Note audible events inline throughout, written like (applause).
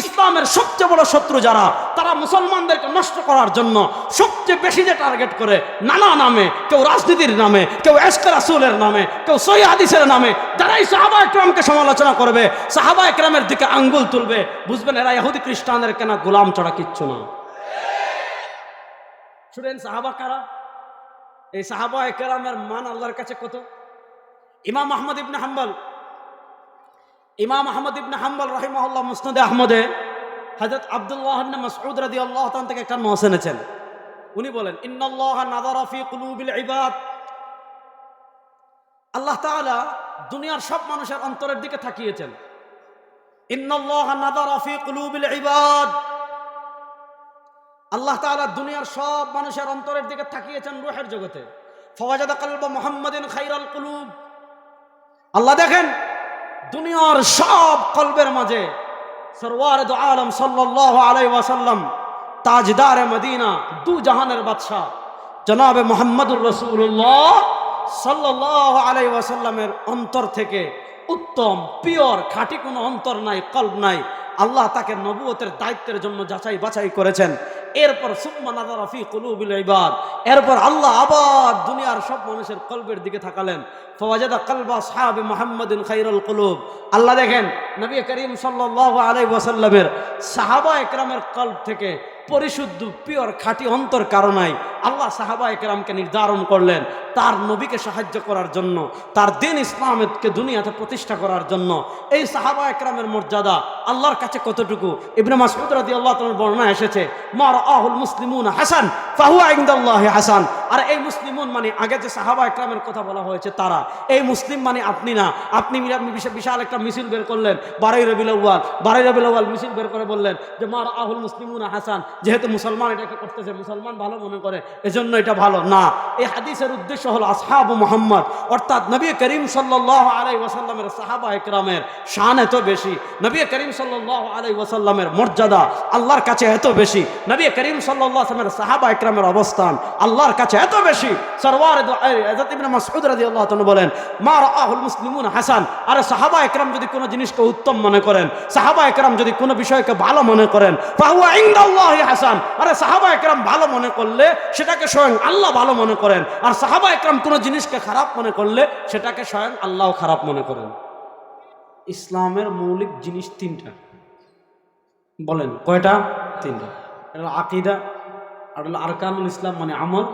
ইসলামের সবচেয়ে বড় শত্রু যারা, তারা মুসলমানদেরকে নষ্ট করার জন্য সবচেয়ে বেশি যে টার্গেট করে নানা নামে, কেউ রাজনীতির নামে, কেউ এসকে রাসুলের নামে, কেউ সই হাদিসের নামে, যারাই সাহাবা একরামকে সমালোচনা করবে, সাহাবা একরামের দিকে আঙ্গুল তুলবে, বুঝবেন এরা ইহুদি খ্রিস্টানদের কেনা গোলাম চড়া কিচ্ছু না। শুনেন সাহাবা কারা? এই সাহাবা একরামের মান আল্লাহর কাছে কত? ইমাম আহমদ ইবনে হাম্বল ইমাম আহমদ ইবনে হাম্বল রহিমাহুল্লাহ মুসনদে আহমদে হযরত আব্দুল্লাহ মাসউদ রাদিয়াল্লাহু তাআলা থেকে একটা নস এনেছেন। উনি বলেন আল্লাহ দুনিয়ার সব মানুষের অন্তরের দিকে তাকিয়েছেন। ইন্নাল্লাহ নাযারা ফি কুলুবিল ইবাদ। আল্লাহ দুনিয়ার সব মানুষের অন্তরের দিকে তাকিয়েছেন রূহের জগতে। ফওয়াজাদা কলব মুহাম্মাদিন খাইরাল কুলুব। আল্লাহ দেখেন দুনিয়ার সব কলবের মাঝে সরওয়ার আলম সাল্লাল্লাহু আলাই ওয়াসাল্লাম, তাজদার মদিনা, দু জাহানের বাদশাহ, জনাবে মোহাম্মদুর রসুল্লাহ সাল্লাল্লাহু আলাই ওয়াসাল্লামের অন্তর থেকে উত্তম, পিওর, খাঁটি কোনো অন্তর নাই, কল্প নাই। আল্লাহ তাকে নবুয়তের দায়িত্বের জন্য যাচাই বাছাই করেছেন। এরপর, সুম্মা নাদারা ফি কুলুবিল ইবাদ এরপর আল্লাহ আবার দুনিয়ার সব মানুষের কলবের দিকে থাকালেন ফওয়াজাদা কলবা সাহাবে মোহাম্মদিন খাইরুল কুলুব আল্লাহ দেখেন, নবী করিম সাল্লাহ আলাই ওয়াসাল্লামের সাহাবা একরামের কল্প থেকে পরিশুদ্ধ পিওর খাঁটি অন্তর কারণাই আল্লাহ সাহাবা একরামকে নির্ধারণ করলেন তার নবীকে সাহায্য করার জন্য, তার দিন ইসলামকে দুনিয়াতে প্রতিষ্ঠা করার জন্য। এই সাহাবা একরামের মর্যাদা আল্লাহর কাছে কতটুকু? ইবনে রাজি আল্লাহ তোমার বর্ণনা এসেছে মার আহুল মুসলিমুন হাসান। ফাহুয়া ইনদাল্লাহি হাসান। আর এই মানে আগে যে সাহাবা কথা বলা হয়েছে তারা, এই মুসলিম মানে আপনি না, আপনি বিশাল একটা মিছিল বের করলেন, বারাই রবিল আউ্য়াল, বারাই রবিল আউ্য়াল মিছিল বের করে বললেন যে মার আহুল হাসান যেহেতু মুসলমান এটাকে করতেছে, মুসলমান ভালো মনে করে, এজন্য এটা ভালো। না, এই হাদিসের উদ্দেশ্য হলো আসহাবু মোহাম্মদ, অর্থাৎ নবী করিম সাল্লাহ আলাই ওয়াসাল্লামের সাহাবা একরামের শান এত বেশি, নবী করিম সাল্লাহ আলাই ওয়াসাল্লামের মর্যাদা আল্লাহর কাছে এত বেশি, নবী করিম সাল্লাহ আসলামের সাহাবা একরামের অবস্থান, আল্লাহর কাছে এত বেশি। বলেন, মা রাআহুল মুসলিমুন হাসান। আরে সাহাবা একরাম যদি কোনো জিনিসকে উত্তম মনে করেন, সাহাবা একরাম যদি কোনো বিষয়কে ভালো মনে করেন হাসান। আরে সাহাবা একরাম ভালো মনে করলে সেটাকে স্বয়ং আল্লাহ ভালো মনে করেন, আর সাহাবা একরাম কোনো জিনিসকে খারাপ মনে করলে সেটাকে স্বয়ং আল্লাহ খারাপ মনে করেন। ইসলামের মৌলিক জিনিস তিনটা। বলেন, কয়টা? তিনটা। আকিদা আর হলো আরকানুল ইসলাম মানে আমল,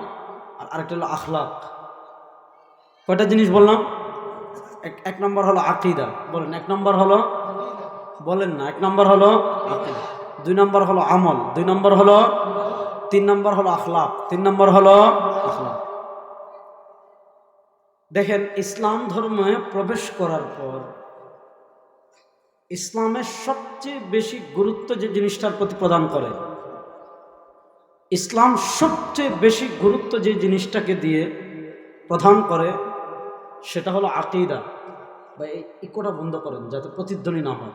আর আরেকটা হলো আখলাক। কয়টা জিনিস বললাম? এক নম্বর হলো আকিদা। বলেন, এক নম্বর হলো বলেন না, এক নম্বর হলো আকিদা। দুই নম্বর হলো আমল, দুই নম্বর হলো তিন নম্বর হলো আখলাক, তিন নম্বর হলো আখলাক। দেখেন, ইসলাম ধর্মে প্রবেশ করার পর ইসলামের সবচেয়ে বেশি গুরুত্ব যে জিনিসটার প্রতি প্রদান করে ইসলাম সবচেয়ে বেশি গুরুত্ব যে জিনিসটাকে দিয়ে প্রধান করে, সেটা হলো আকিদা। বা এই ইকোটা বন্ধ করেন, যাতে প্রতিধ্বনি না হয়।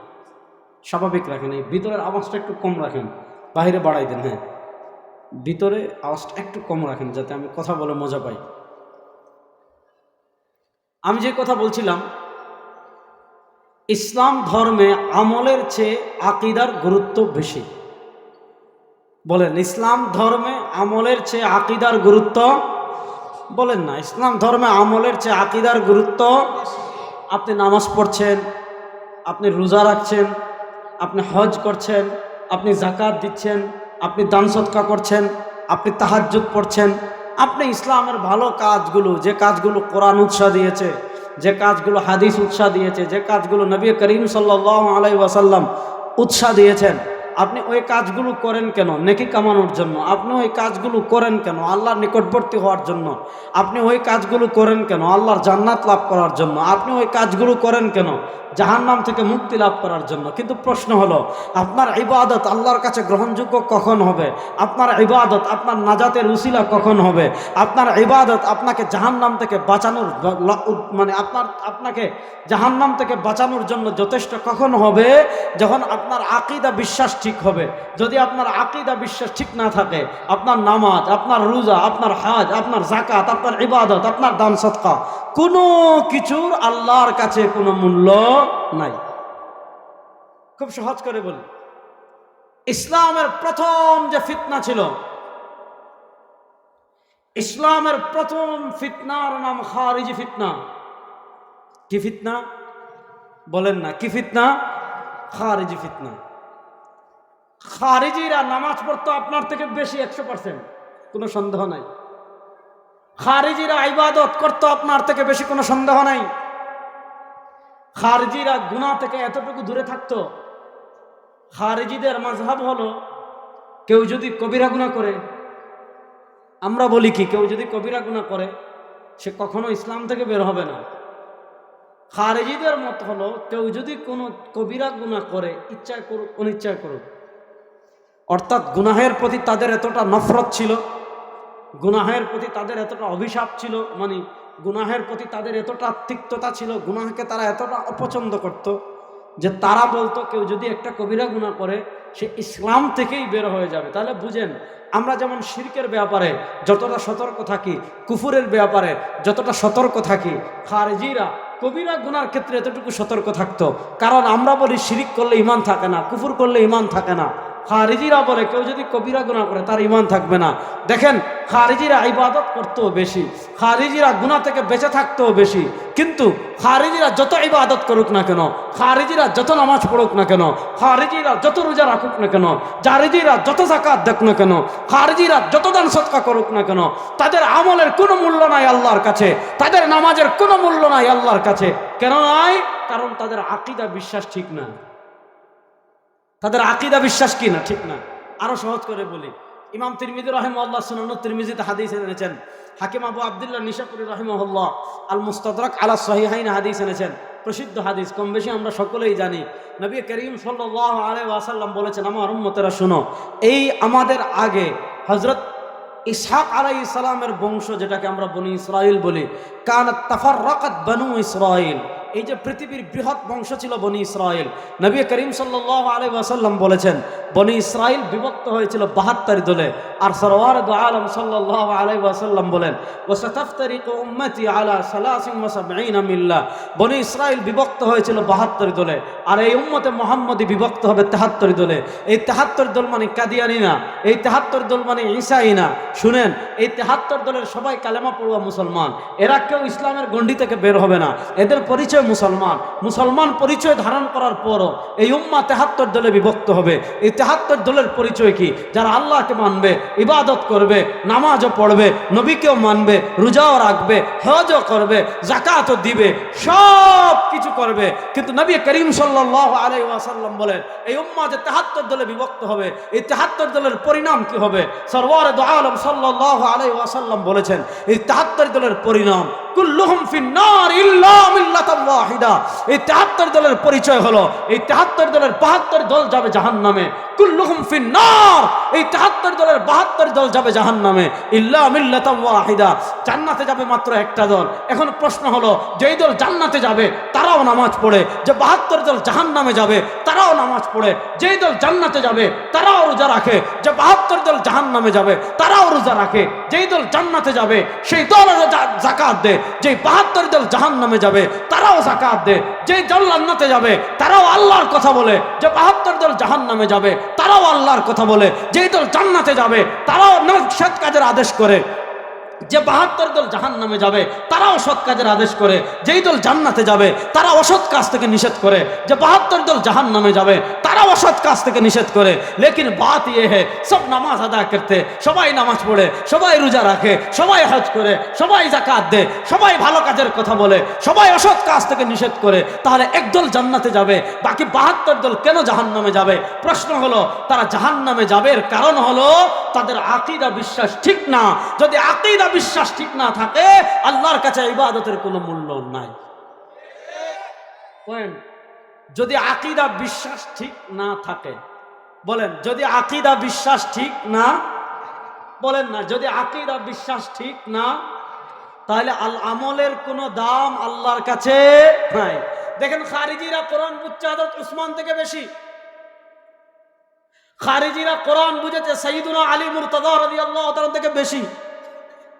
স্বাভাবিক রাখেন, এই ভিতরের আওয়াজটা একটু কম রাখেন বাইরে বাড়াই দেন হ্যাঁ। ভিতরে আওয়াজটা একটু কম রাখেন, যাতে আমি কথা বলে মজা পাই। আমি যে কথা বলছিলাম, ইসলাম ধর্মে আমলের চেয়ে আকিদার গুরুত্ব বেশি। বলেন, ইসলাম ধর্মে আমলের চেয়ে আকিদার গুরুত্ব? বলেন না, ইসলাম ধর্মে আমলের চেয়ে আকিদার গুরুত্ব? আপনি নামাজ পড়ছেন, আপনি রোজা রাখছেন, আপনি হজ করছেন, আপনি জাকাত দিচ্ছেন, আপনি দান সৎকা করছেন, আপনি তাহাজ্জুদ পড়ছেন, আপনি ইসলামের ভালো কাজগুলো, যে কাজগুলো কোরআন উৎসাহ দিয়েছে, যে কাজগুলো হাদিস উৎসাহ দিয়েছে, যে কাজগুলো নবী করিম সাল্লাহ আলাই ওয়াসাল্লাম উৎসাহ দিয়েছেন আপনি ওই কাজগুলো করেন কেন? নেকি কামানোর জন্য। আপনি ওই কাজগুলো করেন কেন? আল্লাহর নিকটবর্তী হওয়ার জন্য। আপনি ওই কাজগুলো করেন কেন? আল্লাহর জান্নাত লাভ করার জন্য। আপনি ওই কাজগুলো করেন কেন? জাহান্নাম থেকে মুক্তি লাভ করার জন্য। কিন্তু প্রশ্ন হলো, আপনার ইবাদত আল্লাহর কাছে গ্রহণযোগ্য কখন হবে? আপনার ইবাদত, আপনার নাজাতের উসিলা কখন হবে? আপনার ইবাদত আপনাকে জাহান্নাম থেকে বাঁচানোর মানে আপনার, আপনাকে জাহান্নাম থেকে বাঁচানোর জন্য যথেষ্ট কখন হবে? যখন আপনার আকিদা, বিশ্বাস ঠিক হবে। যদি আপনার আকিদা বিশ্বাস ঠিক না থাকে, আপনার নামাজ, আপনার রোজা, আপনার হাজ, আপনার জাকাত আপনার ইবাদত, আপনার দান সৎকা কোনো কিছুর আল্লাহর কাছে কোনো মূল্য নাই। খুব সহজ করে বলি। ইসলামের প্রথম যে ফিতনা ছিল, ইসলামের প্রথম ফিতনার নাম খারিজি ফিতনা। কি ফিতনা? বলেন না, কি ফিতনা? খারিজি ফিতনা। খারিজিরা নামাজ পড়তো আপনার থেকে বেশি একশো পার্সেন্ট কোনো সন্দেহ নাই। খারিজিরা ইবাদত করতো আপনার থেকে বেশি কোনো সন্দেহ নাই। খারিজিরা গুনাহ থেকে এতটুকু দূরে থাকতো। খারিজিদের মাঝহাব হলো, কেউ যদি কবিরা গুণা করে, আমরা বলি কি, কেউ যদি কবিরা গুণা করে, সে কখনো ইসলাম থেকে বের হবে না। খারেজিদের মত হলো, কেউ যদি কোনো কবিরা গুণা করে, ইচ্ছায় করুক, অনিচ্ছায় করুক অর্থাৎ গুনাহের প্রতি তাদের এতটা নফরত ছিল, গুনাহের প্রতি তাদের এতটা অভিশাপ ছিল মানে গুনাহের প্রতি তাদের এতটা তিক্ততা ছিল, গুনাহকে তারা এতটা অপছন্দ করত যে তারা বলতো, কেউ যদি একটা কবিরা গুণা করে, সে ইসলাম থেকেই বের হয়ে যাবে। তাহলে বুঝেন, আমরা যেমন শিরকের ব্যাপারে যতটা সতর্ক থাকি, কুফুরের ব্যাপারে যতটা সতর্ক থাকি, খারেজিরা, কবিরা গুনার ক্ষেত্রে এতটুকু সতর্ক থাকতো। কারণ আমরা বলি, শিরিক করলে ইমান থাকে না, কুফুর করলে ইমান থাকে না। খারিজিরা বলে, কেউ যদি কবিরা গুণা করে, তার ইমান থাকবে না। দেখেন, খারিজিরা ইবাদত করতেও বেশি, খারিজিরা গুণা থেকে বেঁচে থাকতেও বেশি। কিন্তু খারিজিরা যত ইবাদত করুক না কেন, খারিজিরা যত নামাজ পড়ুক না কেন, খারিজিরা যত রোজা রাখুক না কেন, জারিজিরা যত জাকাত দেখ না কেন, খারিজিরা যত দান সৎকা করুক না কেন, তাদের আমলের কোনো মূল্য নাই আল্লাহর কাছে, তাদের নামাজের কোনো মূল্য নাই আল্লাহর কাছে। কেন নাই? কারণ তাদের আকিদা, বিশ্বাস ঠিক না। তাদের আকিদা বিশ্বাস কি না? ঠিক না। আরও সহজ করে বলি। ইমাম তিরমিদি রহিমল্লাহ সুনান তিরমিজিতে হাদিস এনেছেন। হাকিম আবু আবদুল্লাহ নিশাপুরি রহিমহল্লাহ আল মুস্তাদরক আলা সহিহাইন হাদিস এনেছেন। প্রসিদ্ধ হাদিস, কম বেশি আমরা সকলেই জানি। নবী করিম সাল্লাহ আলাই ওয়াসাল্লাম বলেছেন, আমার উম্মতেরা, শোনো, এই আমাদের আগে হজরত ইসহাক আলাই ইসলামের বংশ, যেটাকে আমরা বনি ইসরাইল বলি কান তাফার রকাত বনু ইসরাইল এই যে পৃথিবীর বৃহৎ বংশ ছিল বনি ইসরায়েল নবী করিম সাল্লাহ আলাই ওয়াসাল্লাম বলেছেন বনি ইসরায়েল বিভক্ত হয়েছিল বাহাত্তর দলে আর সরওয়ার দু আলম সাল্লাহ আলাই ওয়াসাল্লাম বলেন ও উম্মতি আলা সালাসিম ওয়াসাবঈন মিল্লাহ বনি ইসরায়েল বিভক্ত হয়েছিল বাহাত্তর দলে আর এই উম্মতে মোহাম্মদী বিভক্ত হবে তেহাত্তর দলে এই তেহাত্তর দল মানে কাদিয়ানি না এই তেহাত্তর দল মানে ঈসাই না শুনেন, এই তেহাত্তর দলের সবাই কালেমা পড়ুয়া মুসলমান। এরা কেউ ইসলামের গণ্ডি থেকে বের হবে না। এদের পরিচয় মুসলমান। মুসলমান পরিচয় ধারণ করার পরও এই উম্মা তেহাত্তর দলে বিভক্ত হবে। এই তেহাত্তর দলের পরিচয় কি? যারা আল্লাহকে মানবে, ইবাদত করবে, নামাজও পড়বে, নবীকেও মানবে, রোজাও রাখবে, হজও করবে জাকাতও দিবে, সব কিছু করবে। কিন্তু নবী করিম সাল্লাহ আলাই ওয়াসাল্লাম বলেন, এই উম্মা যে তেহাত্তর দলে বিভক্ত হবে, এই তেহাত্তর দলের পরিণাম কি হবে? সরওয়ার আলম সাল্লাহ আলাই ওয়াসাল্লাম বলেছেন, এই তেহাত্তর দলের পরিণাম ফিন্নার এই 73 দলের পরিচয় হলো, এই 73 দলের 72 দল যাবে জাহান্নামে। কুল্লুহুম ফিন্নার। এই 73 দলের 72 দল যাবে জাহান্নামে। ইল্লা মিল্লাতাম ওয়াহিদা। জান্নাতে যাবে মাত্র একটা দল। এখন প্রশ্ন হলো, যেই দল জান্নাতে যাবে, তারাও নামাজ পড়ে। যে 72 দল জাহান্নামে যাবে, তারাও নামাজ পড়ে। যেই দল জান্নাতে যাবে, তারাও রোজা রাখে। যে 72 দল জাহান্নামে যাবে, তারাও রোজা রাখে। যেই দল জান্নাতে যাবে, সেই দল জাকাত দেয়। যে বাহাত্তর দল জাহান নামে যাবে, তারাও জাকাত দে যে দল জান্নাতে যাবে, তারাও আল্লাহর কথা বলে। যে বাহাত্তর দল জাহান নামে যাবে তারাও আল্লাহর কথা বলে যেই দল জান্নাতে যাবে তারাও সৎ কাজের আদেশ করে। যে বাহাত্তর দল জাহান নামে যাবে, তারাও সৎ কাজের আদেশ করে। যেই দল জান্নাতে যাবে, তারা অসৎ কাজ থেকে নিষেধ করে। যে বাহাত্তর দল জাহান নামে যাবে তারা অসৎ কাজ থেকে নিষেধ করে। লেকিন বাত ইয়ে হে, সব নামাজ আদা করতে, সবাই নামাজ পড়ে, সবাই রোজা রাখে, সবাই হজ করে, সবাই জাকাত দে সবাই ভালো কাজের কথা বলে, সবাই অসৎ কাজ থেকে নিষেধ করে। তাহলে একদল জান্নাতে যাবে, বাকি বাহাত্তর দল কেন জাহান নামে যাবে? প্রশ্ন হলো, তারা জাহান নামে যাবে এর কারণ হলো, তাদের আকিদা বিশ্বাস ঠিক না। যদি আকিদা বিশ্বাস ঠিক না থাকে, আল্লাহর কাছে ইবাদতের কোনো মূল্য নাই। যদি আকিদা বিশ্বাস ঠিক না থাকে, বলেন, যদি আকিদা বিশ্বাস ঠিক না, বলেন না, যদি আকিদা বিশ্বাস ঠিক না, তাহলে আল আমলের কোনো দাম আল্লাহর কাছে নাই। দেখেন, খারিজিরা কোরআন বুঝছে হযরত উসমান থেকে বেশি। খারিজিরা কোরআন বুঝেছে, সঈদুনা আলী মুরতাদা রাদিয়াল্লাহু তাআলা থেকে বেশি।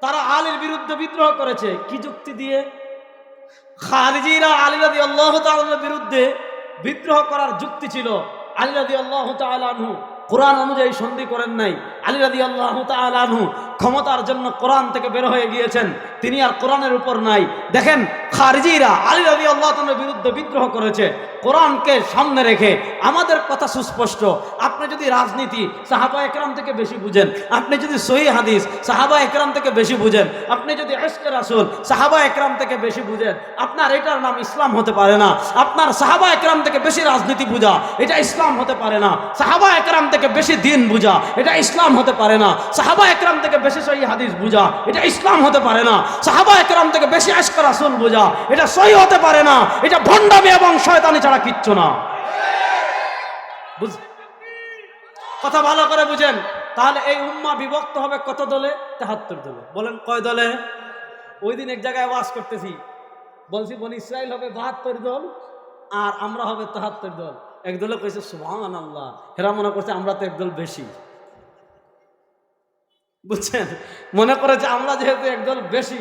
তারা আলীর বিরুদ্ধে বিদ্রোহ করেছে। কি যুক্তি দিয়ে? খারিজিরা আলী আল্লাহ তালের বিরুদ্ধে বিদ্রোহ করার যুক্তি ছিল। আলী রাদি আল্লাহ তালু কোরআন অনুযায়ী সন্ধি করেন নাই। আলী রাদি আল্লাহ তালু ক্ষমতার জন্য কোরআন থেকে বের হয়ে গিয়েছেন। তিনি আর কোরআনের উপর নাই। দেখেন, খারজিরা আলী রাদি আল্লাহ বিরুদ্ধে বিদ্রোহ করেছে। কোরআনকে সামনে রেখে আমাদের কথা সুস্পষ্ট। আপনি যদি রাজনীতি সাহাবা একরাম থেকে বেশি বুঝেন, আপনি যদি সহি হাদিস সাহাবা একরাম থেকে বেশি বুঝেন, আপনি যদি এসকে রাসুল সাহাবা একরাম থেকে বেশি বুঝেন, আপনার এটার নাম ইসলাম হতে পারে না। আপনার সাহাবা একরাম থেকে বেশি রাজনীতি বুঝা, এটা ইসলাম হতে পারে না। সাহাবা একরাম থেকে বেশি দিন বুঝা, এটা ইসলাম হতে পারে না। সাহাবা একরাম থেকে বেশি সহি হাদিস বুঝা। এটা ইসলাম হতে পারে না। সাহাবা একরাম থেকে বেশি এসকে রাসুল বুঝা। এটা সহি হতে পারে না। এটা ভণ্ডামি এবং শয়তানি ছাড়া কিচ্ছু না। কথা ভালো করে বুঝেন। তাহলে এই উম্মা বিভক্ত হবে কত দলে? তেহাত্তর দলে। বলেন কয় দলে? ওই দিন এক জায়গায় ওয়াজ করতেছি। বলছি, বনি ইসরায়েল হবে বাহাত্তর দল আর আমরা হবে তেহাত্তর দল। এক দলে কইছে সুবহান আল্লাহ হেরা মনে করছে, আমরা তো একদল বেশি। বুঝছেন? মনে করে যে আমরা যেহেতু একদল বেশি,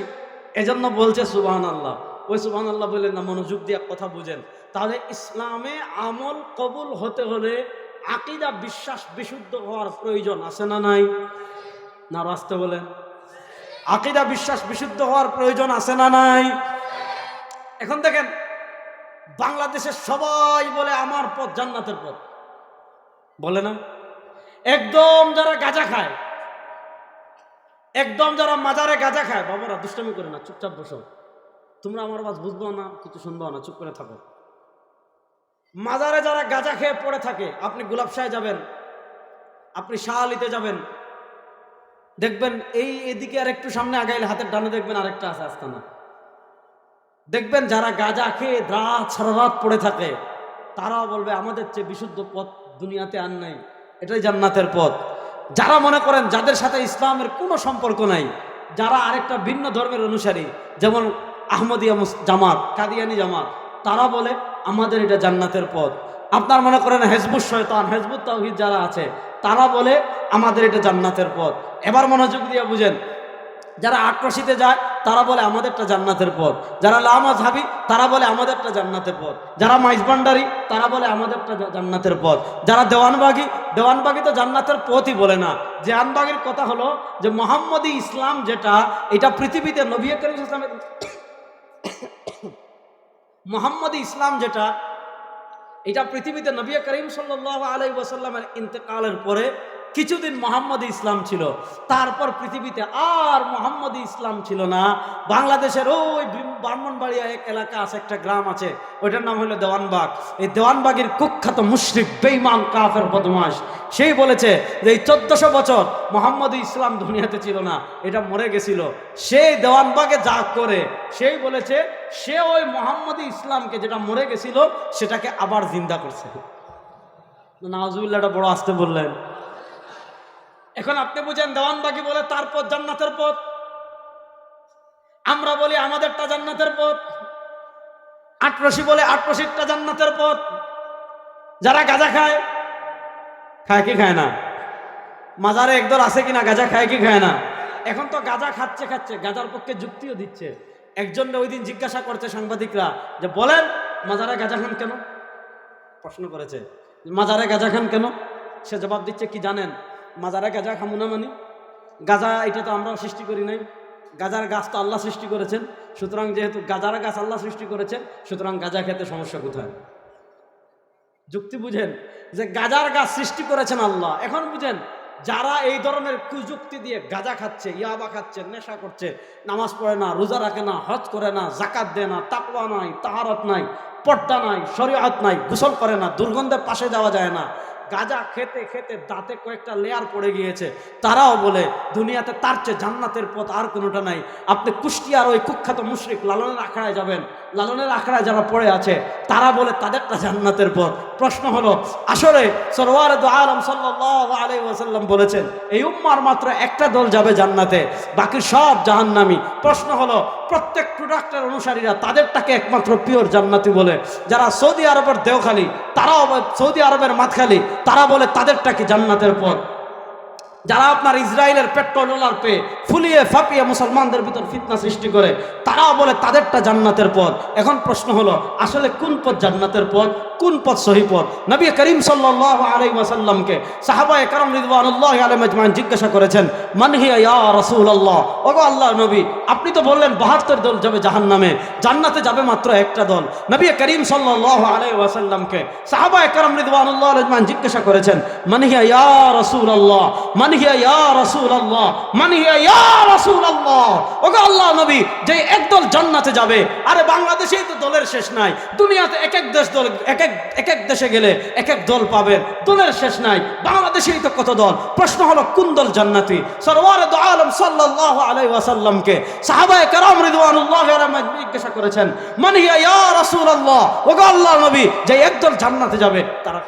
এজন্য বলছে সুবহান আল্লাহ ওই সুবহান আল্লাহ বললেন, না, মনোযোগ দিয়ে কথা বুঝেন। তাহলে ইসলামে আমল কবুল হতে হলে আকিদা বিশ্বাস বিশুদ্ধ হওয়ার প্রয়োজন আছে না নাই? না, রাস্তে বলেন। আকিদা বিশ্বাস বিশুদ্ধ হওয়ার প্রয়োজন আছে না নাই? এখন দেখেন, বাংলাদেশের সবাই বলে আমার পথ জান্নাতের পথ। বলে না? একদম যারা গাঁজা খায় একদম যারা মাজারে গাঁজা খায়, বাবারা, দুষ্টামি করে না, চুপচাপ বসো। তোমরা আমার বাস বুঝব না, কিছু শুনব না, চুপ করে থাকো। মাজারে যারা গাঁজা খেয়ে পড়ে থাকে, আপনি গোলাপশায় যাবেন, আপনি শাহালিতে যাবেন। দেখবেন এই এদিকে আর একটু সামনে আগাইলে হাতের ডানে দেখবেন আরেকটা আছে আস্তানা। দেখবেন যারা গাঁজা খেয়ে রাত সারা রাত পড়ে থাকে, তারাও বলবে, আমাদের চেয়ে বিশুদ্ধ পথ দুনিয়াতে আর নাই, এটাই জান্নাতের পথ। যারা মনে করেন যাদের সাথে ইসলামের কোনো সম্পর্ক নাই, যারা আরেকটা ভিন্ন ধর্মের অনুসারী, যেমন আহমদিয়া জামাত, কাদিয়ানি জামাত, তারা বলে, আমাদের এটা জান্নাতের পথ। আপনার মনে করেন হেজবুত শয়তান, হেজবুত তাহিদ যারা আছে, তারা বলে, আমাদের এটা জান্নাতের পথ। এবার মনোযোগ দিয়ে বুঝেন যারা আক্রোশিতে যায়, তারা বলে, আমাদেরটা জান্নাতের পথ। যারা লামা ঝাবি তারা বলে, আমাদেরটা জান্নাতের পথ। যারা মাইজবান্ডারি, তারা বলে, আমাদেরটা জান্নাতের পথ। যারা দেওয়ানবাগি দেওয়ানবাগি তো জান্নাতের পথই বলে না। দেওয়ানবাগির কথা হলো যে, মোহাম্মদী ইসলাম যেটা, এটা পৃথিবীতে নবী করিম ইসলামের (coughs) মোহাম্মদী ইসলাম যেটা, এটা পৃথিবীতে নবী করিম সাল্লাহ আলাই ওয়াসাল্লামের ইন্তেকালের পরে কিছুদিন মোহাম্মদ ইসলাম ছিল, তারপর পৃথিবীতে আর মোহাম্মদ ইসলাম ছিল না। বাংলাদেশের ওই ব্রাহ্মণবাড়িয়া এক এলাকা আছে, একটা গ্রাম আছে, ওইটার নাম হলো দেওয়ানবাগ। এই দেওয়ানবাগের কুখ্যাত মুশরিক বেইমান কাফের বদমাস সেই বলেছে যে এই চোদ্দশো বছর মোহাম্মদ ইসলাম দুনিয়াতে ছিল না, এটা মরে গেছিল। সেই দেওয়ানবাগে যা করে, সেই বলেছে, সে ওই মোহাম্মদ ইসলামকে যেটা মরে গেছিল, সেটাকে আবার জিন্দা করছে। নাজুবিল্লাটা বড় আসতে বললেন। এখন আপনি বুঝেন দেওয়ানবাগি বলে তার পথ জান্নাতের পথ। আমরা বলি আমাদেরটা জান্নাতের পথ। আটরশি বলে আটরশিরটা জান্নাতের পথ। যারা গাঁজা খায় খায় কি খায় না? মাজারে একদল আছে কিনা, গাঁজা খায় কি খায় না? এখন তো গাঁজা খাচ্ছে খাচ্ছে, গাঁজার পক্ষে যুক্তিও দিচ্ছে। একজন ওই দিন জিজ্ঞাসা করছে সাংবাদিকরা যে, বলেন, মাজারে গাঁজা খান কেন? প্রশ্ন করেছে, মাজারে গাঁজা খান কেন? সে জবাব দিচ্ছে, কি জানেন? মাজারে গাঁজা খামু না মানি? গাঁজা এটা তো আমরাও সৃষ্টি করি নাই। গাজার গাছ তো আল্লাহ সৃষ্টি করেছেন। সুতরাং যেহেতু গাজার গাছ আল্লাহ সৃষ্টি করেছেন, সুতরাং গাঁজা খেতে সমস্যা কোথায়? যুক্তি বুঝেন যে গাজার গাছ সৃষ্টি করেছেন আল্লাহ। এখন বুঝেন, যারা এই ধরনের কুযুক্তি দিয়ে গাজা খাচ্ছে, ইয়াবা খাচ্ছে, নেশা করছে, নামাজ পড়ে না, রোজা রাখে না, হজ করে না জাকাত দেয় না, তাকওয়া নাই, তাহারত নাই, পর্দা নাই, শরীয়ত নাই, গোসল করে না, দুর্গন্ধের পাশে যাওয়া যায় না গাজা খেতে খেতে দাঁতে কয়েকটা লেয়ার পড়ে গিয়েছে। তারাও বলে, দুনিয়াতে তার চেয়ে জান্নাতের পথ আর কোনোটা নাই। আপনি কুষ্টিয়ার ওই কুখ্যাত মুশ্রিক লালনের আখড়ায় যাবেন। লালনের আখড়ায় যারা পড়ে আছে, তারা বলে, তাদেরটা জান্নাতের পথ। প্রশ্ন হলো, আসলে সরওয়ার আলম সাল্লাহ আলাই ওয়াসাল্লাম বলেছেন, এই উম্মার মাত্র একটা দল যাবে জান্নাতে, বাকি সব জাহান্নামি। প্রশ্ন হলো, প্রত্যেক প্রোডাক্টের অনুসারীরা তাদেরটাকে একমাত্র পিওর জান্নাতি বলে। যারা সৌদি আরবের দেওখালি, তারাও সৌদি আরবের মাতখালি তারা বলে তাদেরটাকে জান্নাতের পথ? যারা আপনার ইসরায়েলের পেট্রোল পেয়ে ফুলিয়ে ফাপিয়ে মুসলমানদের ভিতর ফিতনা সৃষ্টি করে তারাও বলে তাদেরটা জান্নাতের পথ। এখন প্রশ্ন হলো, আসলে কোন পথ জান্নাতের পথ, কোন পথ সহি পথ? নবী করিম সাল্লাহ আলাই ওয়াসাল্লামকে সাহাবা একরম রিদওয়ানুল্লাহ আলম আজমাইন জিজ্ঞাসা করেছেন মানহিয়া ইয়া রসুল আল্লাহ ওগো আল্লাহ নবী, আপনি তো বললেন বাহাত্তর দল যাবে জাহান নামে জান্নাতে যাবে মাত্র একটা দল। নবী করিম সাল্লাহ আলাই ওয়াসাল্লামকে সাহাবা একরম রিদওয়ানুল্লাহ আলমাইন জিজ্ঞাসা করেছেন মানহিয়া ইয়া রসুল আল্লাহ মানহিয়া মানহিয়া নবী, যে একদল যাবে বাংলাদেশেই তো দলের শেষ নাই এক এক দেশ দল এক এক দেশে গেলে এক এক দল পাবেন কত দল? প্রশ্ন হলো, কোন দল জান্নাতি? আলম ওয়াসাল্লামকে জিজ্ঞাসা করেছেন, মান হিয়া ইয়া রাসূলুল্লাহ? ওগো আল্লাহ নবী, যে একদল জান্নাতে যাবে, তারা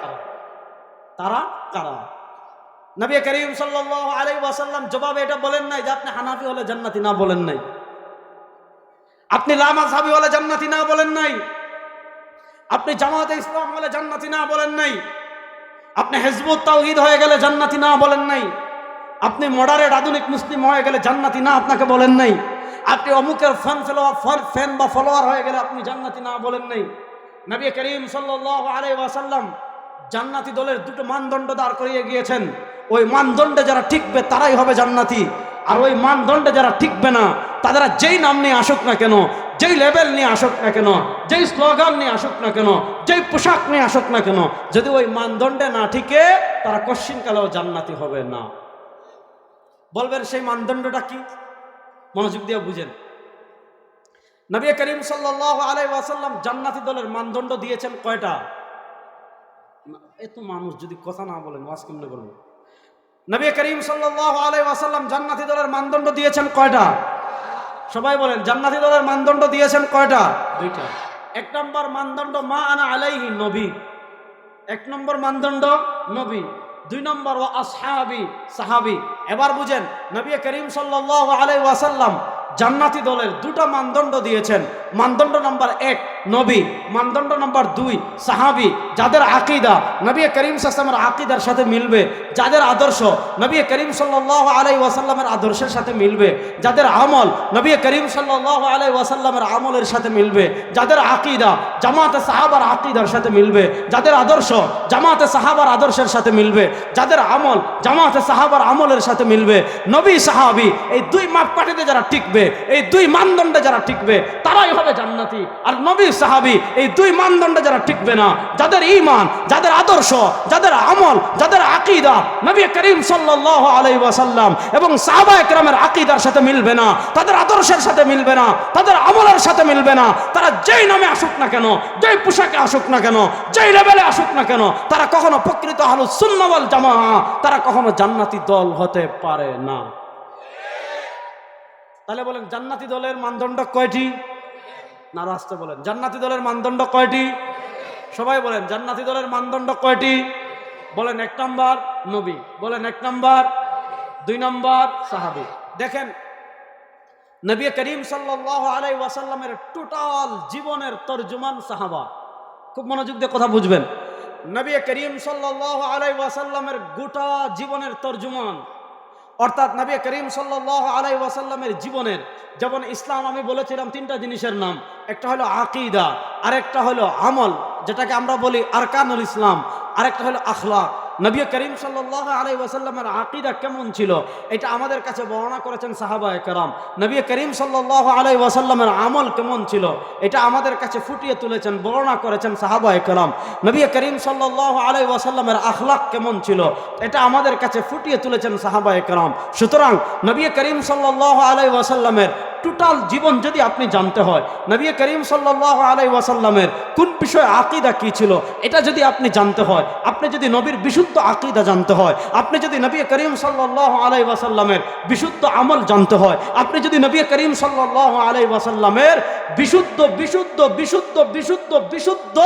তারা কারা? নবী করিম সাল্লাল্লাহু আলাইহি ওয়াসাল্লাম জবাবে এটা বলেন নাই যে আপনি হানাফি হলে জান্নাতি না বলেন নাই। আপনি লামাজহাবি হলে জান্নাতি না বলেন নাই। আপনি জামাতে ইসলাম হলে জান্নাতি না বলেন নাই। আপনি হেজবুত তাওহীদ হয়ে গেলে জান্নাতি না বলেন নাই। আপনি মডারেট আধুনিক মুসলিম হয়ে গেলে জান্নাতি না আপনাকে বলেন নাই। আপনি অমুকের ফ্যান ফলোয়ার ফ্যান বা ফলোয়ার হয়ে গেলে আপনি জান্নাতি না বলেন নাই। নবী করিম সাল্লাল্লাহু আলাইহি ওয়াসাল্লাম জান্নাতি দলের দুটো মানদণ্ড দাঁড় করিয়ে গিয়েছেন। ওই মানদণ্ডে যারা টিকবে, তারাই হবে জান্নাতি। আর ওই মানদণ্ডে যারা টিকবে না তারা যেই নাম নিয়ে আসুক না কেন, যেই লেভেল নিয়ে আসুক না কেন, যেই স্লোগান নিয়ে আসুক না কেন, যেই পোশাক নিয়ে আসুক না কেন, যদি ওই মানদণ্ডে না ঠিকে তারা কশ্চিনকালেও জান্নাতি হবে না। বলবেন সেই মানদণ্ডটা কি? মনোযোগ দিয়ে বুঝেন। নবী করিম সাল্লাহ আলাই ওয়াসাল্লাম জান্নাতি দলের মানদণ্ড দিয়েছেন কয়টা? এত মানুষ যদি কথা না বলেন, ওয়াজ কেমনে করব? নবী করিম সাল্লাহ আলাই ওয়াসাল্লাম জান্নাতি দলের মানদণ্ড দিয়েছেন কয়টা? সবাই বলেন, জান্নাতি দলের মানদণ্ড দিয়েছেন কয়টা? দুইটা। এক নম্বর মানদণ্ড, মা আনা আলাইহি নবী। এক নম্বর মানদণ্ড, নবী। দুই নম্বর ও আসহাবি, সাহাবি। এবার বুঝেন, নবী করিম সাল্লাহ আলাই ওয়াসাল্লাম জান্নাতি দলের দুটা মানদণ্ড দিয়েছেন। মানদণ্ড নম্বর এক নবী, মানদণ্ড নম্বর দুই, সাহাবি, যাদের আকিদা, নবী করিম সাসলামের আকিদার সাথে মিলবে, যাদের আদর্শ, নবী করিম সাল্লাহ আলাই ওয়াসাল্লামের আদর্শের সাথে মিলবে, যাদের আমল, নবী করিম সাল্লাহ আলাই ওয়াসাল্লামের আমলের সাথে মিলবে, যাদের আকিদা, জামাতে সাহাবার আকিদার সাথে মিলবে, যাদের আদর্শ, জামাতে সাহাবার আদর্শের সাথে মিলবে, যাদের আমল, জামাতে সাহাবার আমলের সাথে মিলবে, নবী, সাহাবি, এই দুই মাপকাঠিতে যারা টিকবে, এই দুই মানদণ্ডে যারা টিকবে, তারাই হবে জান্নাতি। আর নবী সাহাবি, এই দুই মানদণ্ডে যারা টিকবে না, যাদের ইমান যাদের আদর্শ, যাদের আমল, যাদের আকিদা, নবী করিম সাল্লাহ আলাই ওয়াসাল্লাম এবং সাহাবা একরামের আকিদার সাথে মিলবে না, তাদের আদর্শের সাথে মিলবে না, তাদের আমলের সাথে মিলবে না, তারা যেই নামে আসুক না কেন, যেই পোশাকে আসুক না কেন, যেই লেভেলে আসুক না কেন, তারা কখনো প্রকৃত হালু সুন্নবল জামা তারা কখনো জান্নাতি দল হতে পারে না। তাহলে বলেন জান্নাতি দলের মানদণ্ড কয়টি? না রাস্তা বলেন। জান্নাতি দলের মানদণ্ড কয়টি? সবাই বলেন, জান্নাতি দলের মানদণ্ড কয়টি? বলেন এক নম্বর নবী, বলেন এক নম্বর, দুই নম্বর সাহাবি। দেখেন, নবী করিম সাল্লাহ আলাই ওয়াসাল্লামের টোটাল জীবনের তর্জমান সাহাবা। খুব মনোযোগ দিয়ে কথা বুঝবেন। নবী করিম সাল্লাহ আলাই ওয়াসাল্লামের গোটা জীবনের তর্জমান অর্থাৎ নবী করিম সাল্লাহ আলাই ওয়াসাল্লামের জীবনের যেমন ইসলাম আমি বলেছিলাম তিনটা জিনিসের নাম, একটা হলো আকিদা, আরেকটা হলো আমল, যেটাকে আমরা বলি আরকানুল ইসলাম, আরেকটা হলো আখলাক। নবী করিম সাল্লাহ আলাই ওয়াসাল্লামের আকিদা কেমন ছিল? এটা আমাদের কাছে বর্ণনা করেছেন সাহাবা একরাম নবী করিম সাল্লাহ আলাই ওয়াসাল্লামের আমল কেমন ছিল? এটা আমাদের কাছে ফুটিয়ে তুলেছেন, বর্ণনা করেছেন সাহাবা একরাম নবী করিম সাল্লাহ আলাই ওয়াসাল্লামের আখলাক কেমন ছিল? এটা আমাদের কাছে ফুটিয়ে তুলেছেন সাহাবা একরাম সুতরাং নবী করিম সাল্লাহ আলাই ওয়াসাল্লামের টোটাল জীবন যদি আপনি জানতে হয়, নবী করিম সাল্লাহ আলাই ওয়াসাল্লামের কোন বিষয়ে আকিদা কী ছিল, এটা যদি আপনি জানতে হয়, আপনি যদি নবীর বিশুদ্ধ আকিদা জানতে হয়। আপনি যদি নবী করিম সাল্লাহ আলাই ওয়াসাল্লামের বিশুদ্ধ আমল জানতে হয়, আপনি যদি নবী করিম সাল্লাহ আলাই ওয়াসাল্লামের বিশুদ্ধ বিশুদ্ধ বিশুদ্ধ বিশুদ্ধ বিশুদ্ধ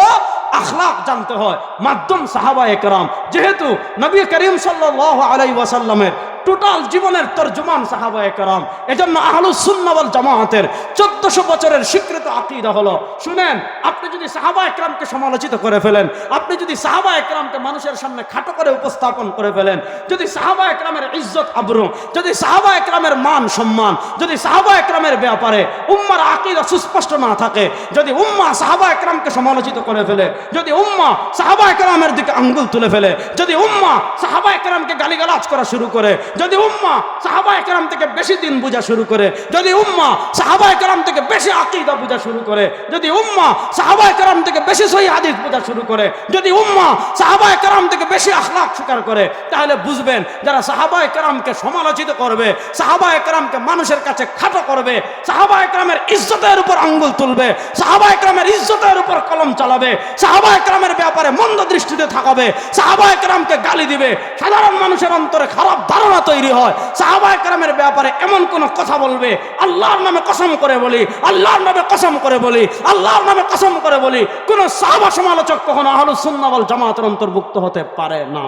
আখলাক জানতে হয়, মাধ্যম সাহাবা একরাম যেহেতু নবী করিম সাল্লাহ আলাই ওয়াসাল্লামের টোটাল জীবনের তর্জমান সাহাবা একরাম এজন্য আহলুস সুন্নাওয়াল জামায়াতের চোদ্দশো বছরের স্বীকৃত আকিদা হলো, শুনেন, আপনি যদি সাহাবা একরামকে সমালোচিত করে ফেলেন, আপনি যদি সাহাবা একরামকে মানুষের সামনে খাটো করে উপস্থাপন করে ফেলেন, যদি সাহাবা একরামের ইজ্জত আবরু, যদি সাহাবা একরামের মান সম্মান, যদি সাহাবা একরামের ব্যাপারে উম্মার আকিদা সুস্পষ্ট না থাকে, যদি উম্মা সাহাবা একরামকে সমালোচিত করে ফেলে, যদি উম্মা সাহাবা একরামের দিকে আঙ্গুল তুলে ফেলে, যদি উম্মা সাহাবা একরামকে গালিগালাজ করা শুরু করে যদি উম্মা সাহাবা একরাম থেকে বেশি দিন বোঝা শুরু করে, যদি উম্মা সাহাবা একরাম থেকে বেশি আকিদা বোঝা শুরু করে, যদি উম্মা সাহাবা একরাম থেকে বেশি সহি হাদিস বোঝা শুরু করে, যদি উম্মা সাহাবা একরাম থেকে বেশি আখলাক স্বীকার করে, তাহলে বুঝবেন যারা সাহাবা একরামকে সমালোচিত করবে সাহাবা একরামকে মানুষের কাছে খাটো করবে সাহাবা একরামের ইজ্জতের উপর আঙ্গুল তুলবে সাহাবা একরামের ইজ্জতের উপর কলম চালাবে সাহাবা একরামের ব্যাপারে মন্দ দৃষ্টিতে থাকাবে সাহাবা একরামকে গালি দিবে, সাধারণ মানুষের অন্তরে খারাপ ধারণা তৈরি হয়। সাহাবা একরামের ব্যাপারে এমন কোন কথা বলবে, আল্লাহর নামে কসম করে বলি, আল্লাহর নামে কসম করে বলি, আল্লাহর নামে কসম করে বলি, কোন সাহাবা সমালোচক কখনো আহলুস সুন্নাহ ওয়াল জামাতের অন্তর্ভুক্ত হতে পারে না।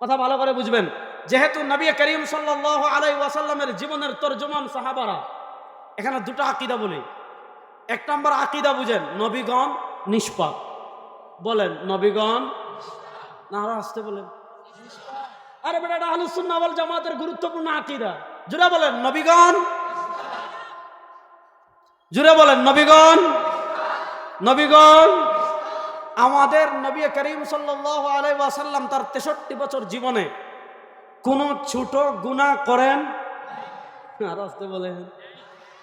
কথা ভালো করে বুঝবেন, যেহেতু নবী করিম সাল্লাহ আলাই ওয়াসাল্লামের জীবনের তর্জমান সাহাবারা, এখানে দুটো আকিদা বলি। এক নম্বর আকিদা বুঝেন, নবীগণ নিষ্পাপ। বলেন, নবীগণ না আরও আসতে বলেন। আরে বেটা ওয়াল জামাতের গুরুত্বপূর্ণ আকিদা। জুড়ে বলেন, নবীগণ। জুড়ে বলেন, নবীগণ। নবীগণ। আমাদের নবী করিম সাল্লাহ আলাই ওয়াসাল্লাম তার তেষট্টি বছর জীবনে কোন ছোট গুণা করেন? আর আসতে বলেন।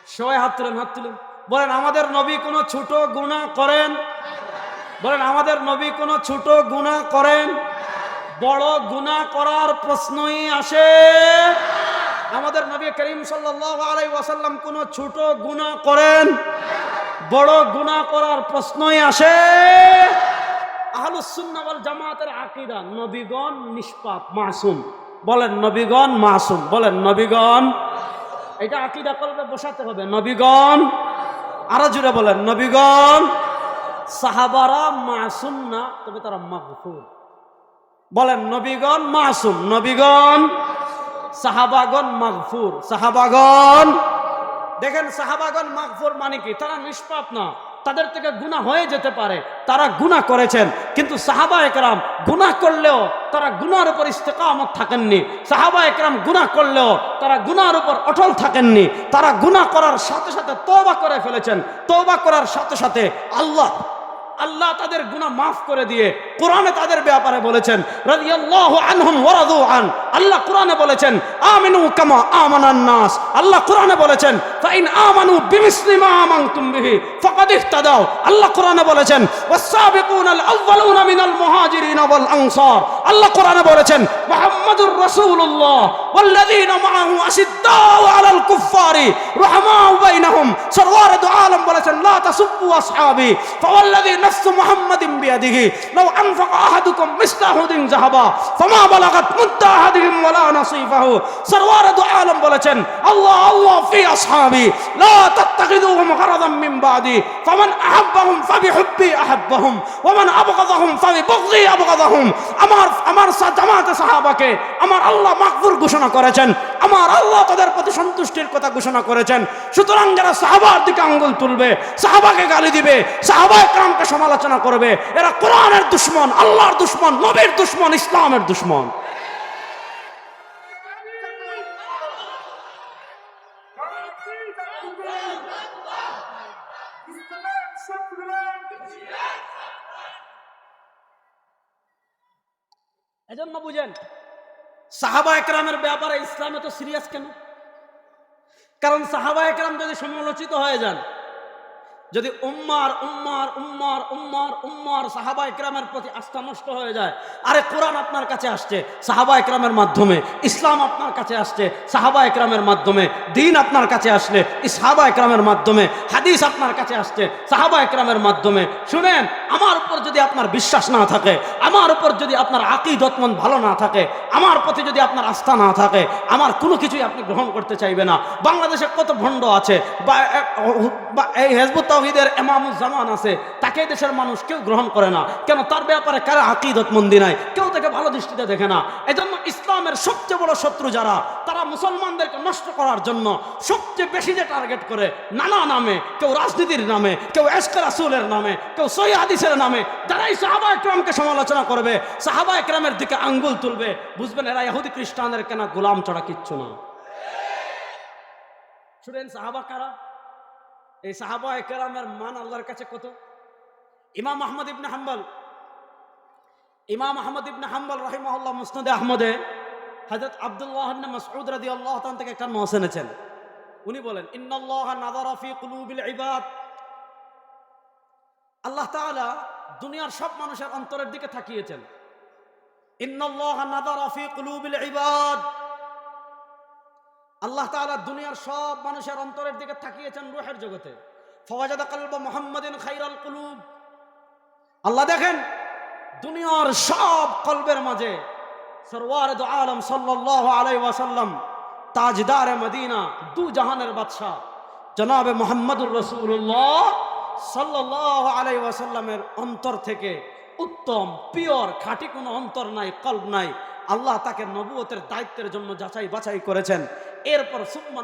সবাই হাত তুলেন হাত তুলেন। বলেন, আমাদের নবী কোনো ছোট গুণা করেন? বলেন, আমাদের নবী কোনো ছোট গুণা করেন? বড় গুণা করার প্রশ্নই আসে। আমাদের নবী করিম সাল্লাহ আলাই ওয়াসাল্লাম কোনো ছোট গুণা করেন, বড় গুণা করার প্রশ্নই আসে। আহলুসুন্নাওয়াল জামাতের আকিদা, নবীগণ নিষ্পাপ, মাসুম। বলেন, নবীগণ মাসুম। বলেন, নবীগণ। এটা আকিদা কলবে বসাতে হবে, নবীগণ। আরও জুড়ে বলেন, নবীগণ। সাহাবারা মাসুম না, তবে তারা মাগফুর। বলেন, নবীগণ মাসুম, নবীগণ সাহাবাগন মাগফুর সাহাবাগন দেখেন সাহাবাগন মাগফুর মানে কি? তারা নিষ্পাপ না, তাদের থেকে গুণা হয়ে যেতে পারে, তারা গুণা করেছেন, কিন্তু সাহাবা একরাম গুণা করলেও তারা গুনার উপর ইস্তেকামত থাকেননি। সাহাবা একরাম গুণা করলেও তারা গুনার উপর অটল থাকেননি। তারা গুণা করার সাথে সাথে তওবা করে ফেলেছেন। তওবা করার সাথে সাথে আল্লাহ আল্লাহ তাদের গুনাহ মাফ করে দিয়ে কোরআনে তাদের ব্যাপারে বলেছেন আল্লাহ কোরআনে বলেছেন, আমিনু কামা আমানান নাস। আল্লাহ কোরআনে বলেছেন, ফাইন আমানু বিমিসলি মা আমানতুম বিহি, ফাকাদ ইহতাদাও আল্লাহ কোরআনে বলেছেন ওয়াসাবিকুনাল আউয়ালুনা মিনাল মুহাজিরিন ওয়াল আনসার। আল্লাহ কোরআনে বলেছেন, মুহাম্মাদুর রাসূলুল্লাহ ওয়াল্লাযীনা মাআহু আশিদ্দাউ আলাল কুফফারি রহমাউ বাইনাহুম। দু আলম বলেছেন, লা তাসুব্বু আসহাবি। ফাওয়াল্লাযী نفس محمد بيده لو أنفق أحدكم مثل أحد ذهبا فما بلغت مد أحدهم ولا نصيفه سروار دو عالم বলেছেন আল্লাহ আল্লাহ في أصحابي لا تتخذوهم غرضا من بعدي فمن أحبهم فبحبي أحبهم ومن أبغضهم فببغضي أبغضهم আমার আমার জামাতে সাহাবাকে আমার আল্লাহ মাকবুর ঘোষণা করেছেন আমার আল্লাহ তাদের প্রতি সন্তুষ্টির কথা ঘোষণা করেছেন সুতরাং যারা সাহাবার দিকে আঙ্গুল তুলবে সাহাবাকে গালি দিবে সাহাবা একরামকে সমালোচনা করবে। এরা কোরআনের দুশ্মন, আল্লাহর দুশ্মন, নবীর দুশ্মন, ইসলামের দুশ্মন। এজন্য বুঝেন, সাহাবা একরামের ব্যাপারে ইসলামে তো সিরিয়াস কেন? কারণ সাহাবা একরাম যদি সমালোচিত হয়ে যান যদি উম্মার উম্মার উম্মার উম্মার উম্মার সাহাবা ইকরামের প্রতি আস্থা নষ্ট হয়ে যায়, আরে কোরআন আপনার কাছে আসছে, সাহাবা ইকরামের মাধ্যমে, ইসলাম আপনার কাছে আসছে, সাহাবা ইকরামের মাধ্যমে, দিন আপনার কাছে আসলে, সাহাবা একরামের মাধ্যমে, হাদিস আপনার কাছে আসছে, সাহাবা ইকরামের মাধ্যমে, শুনেন, আমার উপর যদি আপনার বিশ্বাস না থাকে, আমার উপর যদি আপনার আকিদতমন ভালো না থাকে, আমার প্রতি যদি আপনার আস্থা না থাকে, আমার কোনো কিছুই আপনি গ্রহণ করতে চাইবে না। বাংলাদেশে কত ভণ্ড আছে, বা এই হেজবুত তাহিদের এমামুজ্জামান আছে তাকে দেশের মানুষ কেউ গ্রহণ করে না। কেন তার ব্যাপারে কারও আকিদত মন্দি নাই, কেউ তাকে ভালো দৃষ্টিতে দেখে না। এজন্য ইসলামের সবচেয়ে বড় শত্রু যারা, তারা মুসলমানদেরকে নষ্ট করার জন্য সবচেয়ে বেশি যে টার্গেট করে, নানা নামে, কেউ রাজনীতির নামে, কেউ এসকে রাসুলের নামে, কেউ সই হাদিসের নামে, যারাই সাহাবা একরামকে সমালোচনা করবে সাহাবা একরামের দিকে আঙ্গুল তুলবে, বুঝবেন এরা ইহুদি খ্রিস্টানদের কেনা গোলাম চড়া কিচ্ছু না। শুনেন, সাহাবা কারা? এই সাহাবা একরামের মান আল্লাহর কাছে কত? ইমাম আহমদ ইবনে হাম্বল, ইমাম আহমদ ইবনে হাম্বল রহিমাহুল্লাহ মুসনদে আহমদে হযরত আব্দুল্লাহ মাসউদ রাদিয়াল্লাহু তাআলা থেকে একটা নস এনেছেন। উনি বলেন, ইন্নাল্লাহ নাযারা ফি কুলুবিল ইবাদ। আল্লাহ তাআলা দুনিয়ার সব মানুষের অন্তরের দিকে তাকিয়েছেন। ইন্নাল্লাহ নাযারা ফি কুলুবিল ইবাদ। আল্লাহ তাআলা দুনিয়ার সব মানুষের অন্তরের দিকে তাকিয়েছেন রূহের জগতে। ফওয়াজাদা কলব মুহাম্মাদিন খাইরাল কুলুব। আল্লাহ দেখেন, দুনিয়ার সব কলবের মাঝে সরওয়ার আলম সাল্লাল্লাহু আলাইহি ওয়াসাল্লাম, তাজদার মদিনা, দু জাহানের বাদশাহ, জনাবে মোহাম্মদুর রসুল্লাহ সাল্লাল্লাহু আলাইহি ওয়াসাল্লামের অন্তর থেকে উত্তম, পিওর, খাঁটি কোনো অন্তর নাই কল্প নাই। আল্লাহ তাকে নবুয়তের দায়িত্বের জন্য যাচাই বাছাই করেছেন। এরপর সুম্মা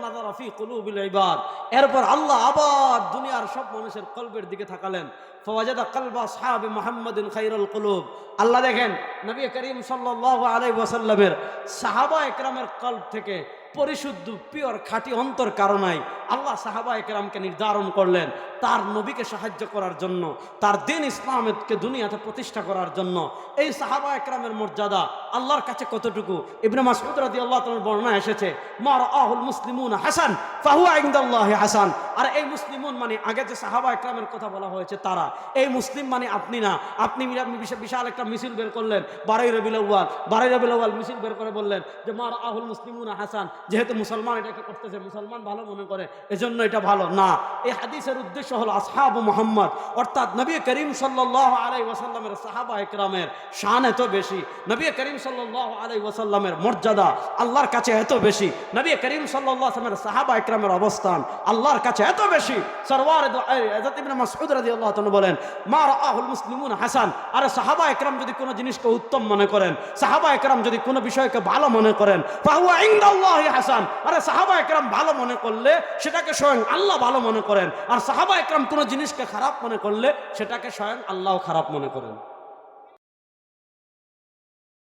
কলুবিল ইবাদ এরপর আল্লাহ আবার দুনিয়ার সব মানুষের কলবের দিকে তাকালেন। ফওয়াজাদা খাইরুল কুলুব আল্লাহ দেখেন, নবী করিম আলাইহি ওয়াসাল্লামের সাহাবা একরামের কল্ব থেকে পরিশুদ্ধ পিওর খাঁটি অন্তর কারণাই আল্লাহ সাহাবা একরামকে নির্ধারণ করলেন তার নবীকে সাহায্য করার জন্য, তার দিন ইসলামকে দুনিয়াতে প্রতিষ্ঠা করার জন্য। এই সাহাবা একরামের মর্যাদা আল্লাহর কাছে কতটুকু? ইবনে মাসউদ রাদিয়াল্লাহু তাআলার বর্ণনা এসেছে মার আহুল মুসলিমুন হাসান, ফাহুয়া ইনদাল্লাহি হাসান। আর এই মুসলিমুন মানে আগে যে সাহাবা একরামের কথা বলা হয়েছে তারা এই মুসলিম মানে আপনি না। আপনি বিশাল একটা মিছিল বের করলেন, বারোই রবিল আউয়াল। বারোই রবিল আউয়াল মিছিল বের করে বললেন যে মার আহুল মুসলিমুন হাসান। যেহেতু মুসলমান এটাকে করতেছে, মুসলমান ভালো মনে করে, এজন্য এটা ভালো না। এই হাদিসের উদ্দেশ্য হলো আসহাব মোহাম্মদ। অর্থাৎ নবী করিম সাল্লাহ আলাই ওয়াসাল্লামের, সাহাবা একরামের শান এত বেশি। নবী করিম সাল্লাহ আলাই ওয়াসাল্লামের মর্যাদা আল্লাহর কাছে এত বেশি। নবী করিম সাল্লাহ আসলামের সাহাবা একরামের অবস্থান আল্লাহর কাছে এত বেশি। সরওয়ার মাসউদ রাদিয়াল্লাহু তাআলা বলেন, মা রাহুল মুসলিমুন হাসান। আরে সাহাবা একরাম যদি কোনো জিনিসকে উত্তম মনে করেন, সাহাবা একরাম যদি কোনো বিষয়কে ভালো মনে করেন, ফাহুয়া ইন্দাল্লাহ হাসান। আরে সাহাবা একরাম ভালো মনে করলে সেটাকে স্বয়ং আল্লাহ ভালো মনে করেন। আর সাহাবা একরাম কোনো জিনিসকে খারাপ মনে করলে সেটাকে স্বয়ং আল্লাহ খারাপ মনে করেন।